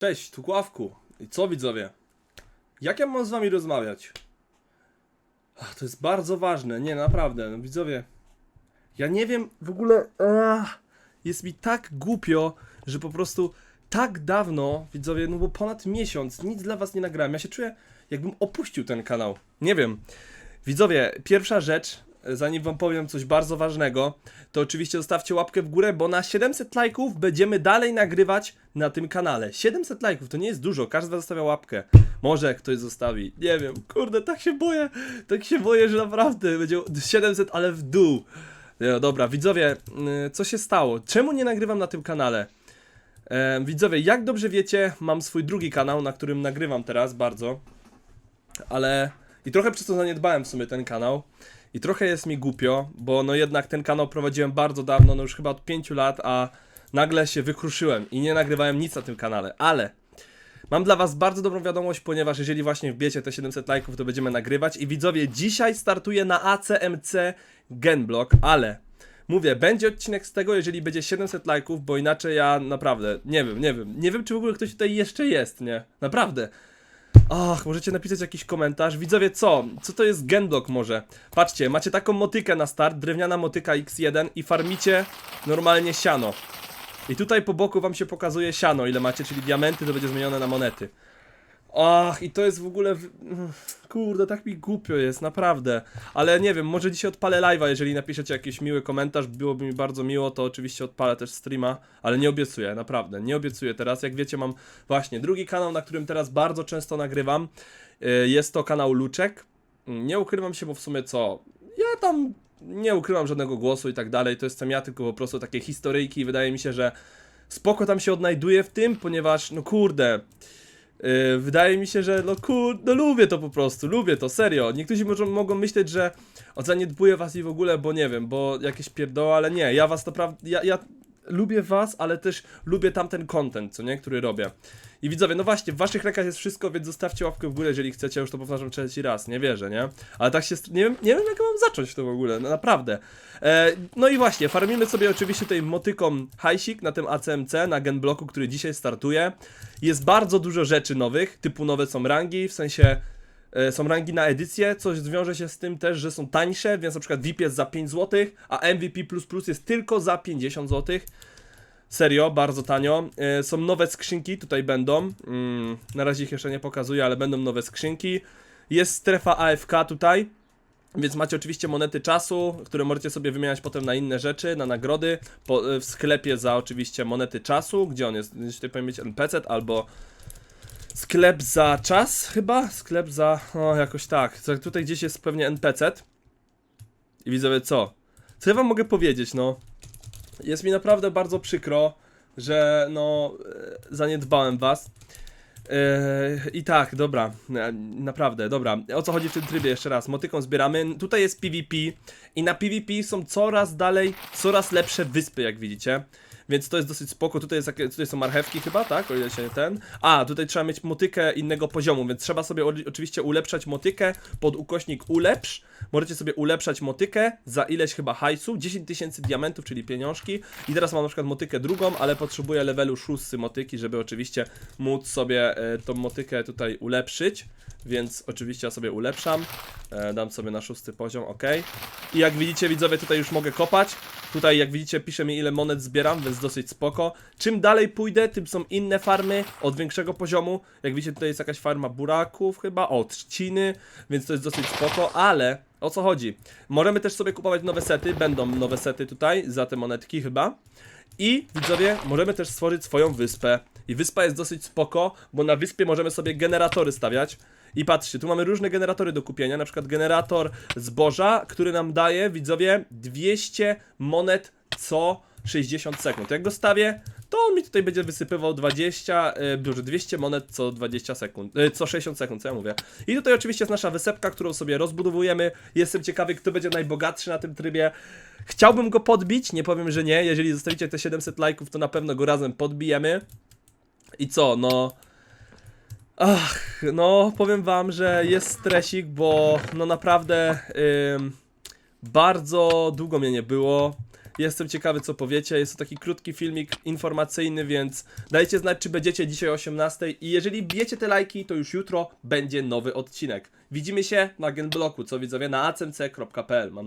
Cześć, tu Kławku. I co widzowie? Jak ja mam z wami rozmawiać? Ach, to jest bardzo ważne, nie, naprawdę, no widzowie. Ja nie wiem, w ogóle ach, jest mi tak głupio, że po prostu tak dawno, widzowie, no bo ponad miesiąc, nic dla was nie nagrałem. Ja się czuję, jakbym opuścił ten kanał. Nie wiem. Widzowie, pierwsza rzecz, zanim wam powiem coś bardzo ważnego, to oczywiście zostawcie łapkę w górę, bo na 700 lajków będziemy dalej nagrywać na tym kanale. 700 lajków to nie jest dużo, każdy zostawia łapkę. Może ktoś zostawi, nie wiem, kurde, tak się boję, tak się boję, że naprawdę będzie 700, ale w dół. No dobra, widzowie, yy, co się stało? Czemu nie nagrywam na tym kanale? Widzowie, jak dobrze wiecie, mam swój drugi kanał, na którym nagrywam teraz bardzo, ale i trochę przez to zaniedbałem w sumie ten kanał. I trochę jest mi głupio, bo no jednak ten kanał prowadziłem bardzo dawno, no już chyba od 5 lat, a nagle się wykruszyłem i nie nagrywałem nic na tym kanale, ale mam dla was bardzo dobrą wiadomość, ponieważ jeżeli właśnie wbiecie te 700 lajków, to będziemy nagrywać i widzowie, dzisiaj startuję na ACMC Genblock, ale mówię, będzie odcinek z tego, jeżeli będzie 700 lajków, bo inaczej ja naprawdę, nie wiem, nie wiem, nie wiem czy w ogóle ktoś tutaj jeszcze jest, nie? Naprawdę. Ach, możecie napisać jakiś komentarz. Widzowie, co? Co to jest Genblock może? Patrzcie, macie taką motykę na start, drewniana motyka X1 i farmicie normalnie siano. I tutaj po boku wam się pokazuje siano, ile macie, czyli diamenty to będzie zmienione na monety. Ach, i to jest w ogóle... Kurde, tak mi głupio jest, naprawdę. Ale nie wiem, może dzisiaj odpalę live'a, jeżeli napiszecie jakiś miły komentarz, byłoby mi bardzo miło, to oczywiście odpalę też streama, ale nie obiecuję, naprawdę, nie obiecuję teraz. Jak wiecie, mam właśnie drugi kanał, na którym teraz bardzo często nagrywam. Y, Jest to kanał Luczek. Nie ukrywam się, bo w sumie co? Ja tam nie ukrywam żadnego głosu i tak dalej, to jestem ja, tylko po prostu takie historyjki i wydaje mi się, że spoko tam się odnajduję w tym, ponieważ, no kurde, Yy, wydaje mi się, że no kurde, no lubię to po prostu, lubię to, serio. Niektórzy może, mogą myśleć, że zaniedbuję was i w ogóle, bo nie wiem, bo jakieś pierdoła, ale nie, ja was naprawdę, ja, ja lubię was, ale też lubię tamten content, co nie, który robię. I widzowie, no właśnie, w waszych rękach jest wszystko, więc zostawcie łapkę w górę, jeżeli chcecie, już to powtarzam trzeci raz, nie wierzę, nie? Ale tak się, nie wiem, nie wiem jak mam zacząć to w ogóle, no naprawdę. E, no i właśnie, farmimy sobie oczywiście tutaj motyką hajsik na tym ACMC, na genbloku, który dzisiaj startuje. Jest bardzo dużo rzeczy nowych, typu nowe są rangi, w sensie są rangi na edycję, coś zwiąże się z tym też, że są tańsze, więc na przykład VIP jest za 5 zł, a MVP jest tylko za 50 zł. Serio, bardzo tanio. E, są nowe skrzynki, tutaj będą. Mm, na razie ich jeszcze nie pokazuję, ale będą nowe skrzynki. Jest strefa AFK tutaj. Więc macie oczywiście monety czasu, które możecie sobie wymieniać potem na inne rzeczy, na nagrody. Po, e, w sklepie za oczywiście monety czasu, gdzie on jest? Powinien być NPC albo sklep za czas chyba? Sklep za... o jakoś tak. Tutaj gdzieś jest pewnie NPC. I widzowie co? Co ja wam mogę powiedzieć, no? Jest mi naprawdę bardzo przykro, że no e, zaniedbałem was. E, I tak, dobra, e, naprawdę, dobra. O co chodzi w tym trybie jeszcze raz? Motyką zbieramy. Tutaj jest PvP i na PvP są coraz dalej, coraz lepsze wyspy, jak widzicie. Więc to jest dosyć spoko. Tutaj, jest, tutaj są marchewki chyba, tak? O ile się ten. A, tutaj trzeba mieć motykę innego poziomu, więc trzeba sobie oczywiście ulepszać motykę pod ukośnik ulepsz. Możecie sobie ulepszać motykę za ileś chyba hajsu, 10 tysięcy diamentów, czyli pieniążki. I teraz mam na przykład motykę drugą, ale potrzebuję levelu 6 motyki, żeby oczywiście móc sobie e, tą motykę tutaj ulepszyć. Więc oczywiście ja sobie ulepszam. E, dam sobie na szósty poziom, ok. I jak widzicie, widzowie, tutaj już mogę kopać. Tutaj, jak widzicie, pisze mi ile monet zbieram, więc dosyć spoko. Czym dalej pójdę, tym są inne farmy od większego poziomu. Jak widzicie, tutaj jest jakaś farma buraków chyba, o, trzciny, więc to jest dosyć spoko, ale o co chodzi? Możemy też sobie kupować nowe sety, będą nowe sety tutaj za te monetki chyba. I widzowie, możemy też stworzyć swoją wyspę. I wyspa jest dosyć spoko, bo na wyspie możemy sobie generatory stawiać. I patrzcie, tu mamy różne generatory do kupienia, na przykład generator zboża, który nam daje, widzowie, 200 monet co 60 sekund. Jak go stawię, to on mi tutaj będzie wysypywał 20, e, dobrze, 200 monet co 20 sekund, e, co 60 sekund, co ja mówię. I tutaj oczywiście jest nasza wysepka, którą sobie rozbudowujemy. Jestem ciekawy, kto będzie najbogatszy na tym trybie. Chciałbym go podbić, nie powiem, że nie. Jeżeli zostawicie te 700 lajków, to na pewno go razem podbijemy. I co, no... Ach, no powiem wam, że jest stresik, bo no naprawdę ym, bardzo długo mnie nie było. Jestem ciekawy, co powiecie. Jest to taki krótki filmik informacyjny, więc dajcie znać, czy będziecie dzisiaj o 18. I jeżeli bijecie te lajki, to już jutro będzie nowy odcinek. Widzimy się na Genbloku, co widzowie, na acmc.pl.